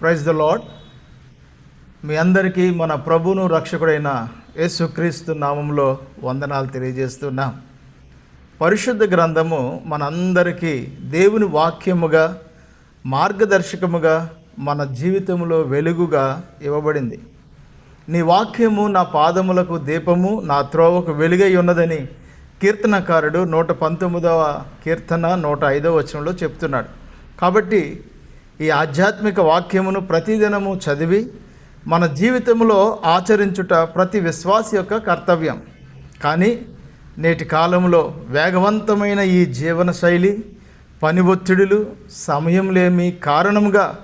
Praise the lord మీ అందరికీ మన ప్రభును రక్షకుడైన యేసుక్రీస్తు నామంలో వందనాలు తెలియజేస్తున్నాం. పరిశుద్ధ గ్రంథము మనందరికీ దేవుని వాక్యముగా మార్గదర్శకముగా మన జీవితంలో వెలుగుగా ఇవ్వబడింది. నీ వాక్యము నా పాదములకు దీపము నా త్రోవకు వెలుగై ఉన్నదని కీర్తనకారుడు నూట పంతొమ్మిదవ కీర్తన నూట ఐదవ వచనంలో చెప్తున్నాడు. కాబట్టి ఈ ఆధ్యాత్మిక వాక్యమును ప్రతిదినము చదివి మన జీవితంలో ఆచరించుట ప్రతి విశ్వాస యొక్క కర్తవ్యం. కానీ నేటి కాలంలో వేగవంతమైన ఈ జీవన శైలి పని ఒత్తిడులు సమయం లేమి కారణంగా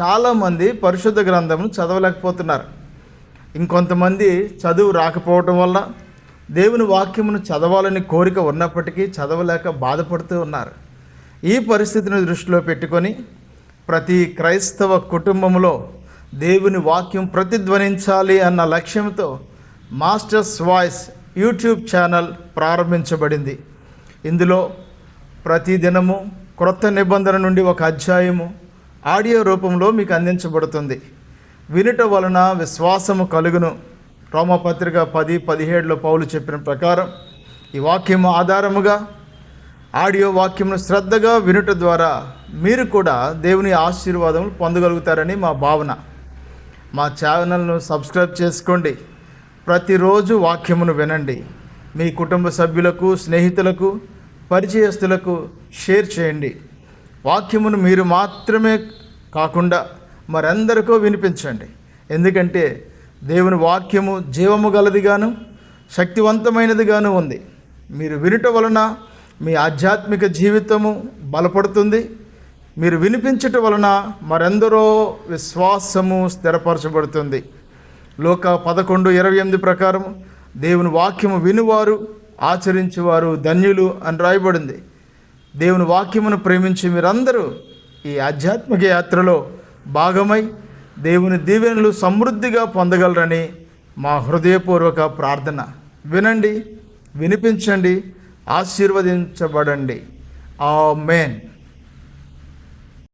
చాలామంది పరిశుద్ధ గ్రంథమును చదవలేకపోతున్నారు. ఇంకొంతమంది చదువు రాకపోవటం వల్ల దేవుని వాక్యమును చదవాలని కోరిక ఉన్నప్పటికీ చదవలేక బాధపడుతూ ఉన్నారు. ఈ పరిస్థితిని దృష్టిలో పెట్టుకొని ప్రతి క్రైస్తవ కుటుంబంలో దేవుని వాక్యం ప్రతిధ్వనించాలి అన్న లక్ష్యంతో మాస్టర్స్ వాయిస్ యూట్యూబ్ ఛానల్ ప్రారంభించబడింది. ఇందులో ప్రతి దినము క్రొత్త నిబంధన నుండి ఒక అధ్యాయము ఆడియో రూపంలో మీకు అందించబడుతుంది. వినుట వలన విశ్వాసము కలుగును. రోమపత్రిక పది పదిహేడులో పౌలు చెప్పిన ప్రకారం ఈ వాక్యము ఆధారముగా ఆడియో వాక్యమును శ్రద్ధగా వినుట ద్వారా మీరు కూడా దేవుని ఆశీర్వాదములు పొందగలుగుతారని మా భావన. మా ఛానల్ను సబ్స్క్రైబ్ చేసుకోండి. ప్రతిరోజు వాక్యమును వినండి. మీ కుటుంబ సభ్యులకు స్నేహితులకు పరిచయస్తులకు షేర్ చేయండి. వాక్యమును మీరు మాత్రమే కాకుండా మరందరికో వినిపించండి. ఎందుకంటే దేవుని వాక్యము జీవము గలదిగాను శక్తివంతమైనదిగాను ఉంది. మీరు వినుట వలన మీ ఆధ్యాత్మిక జీవితము బలపడుతుంది. మీరు వినిపించటం వలన మరెందరో విశ్వాసము స్థిరపరచబడుతుంది. లోక పదకొండు ఇరవై ఎనిమిది ప్రకారం దేవుని వాక్యము వినువారు ఆచరించేవారు ధన్యులు అని రాయబడింది. దేవుని వాక్యమును ప్రేమించి మీరందరూ ఈ ఆధ్యాత్మిక యాత్రలో భాగమై దేవుని దీవెనలు సమృద్ధిగా పొందగలరని మా హృదయపూర్వక ప్రార్థన. వినండి వినిపించండి ఆశీర్వదించబడండి. ఆ మేన్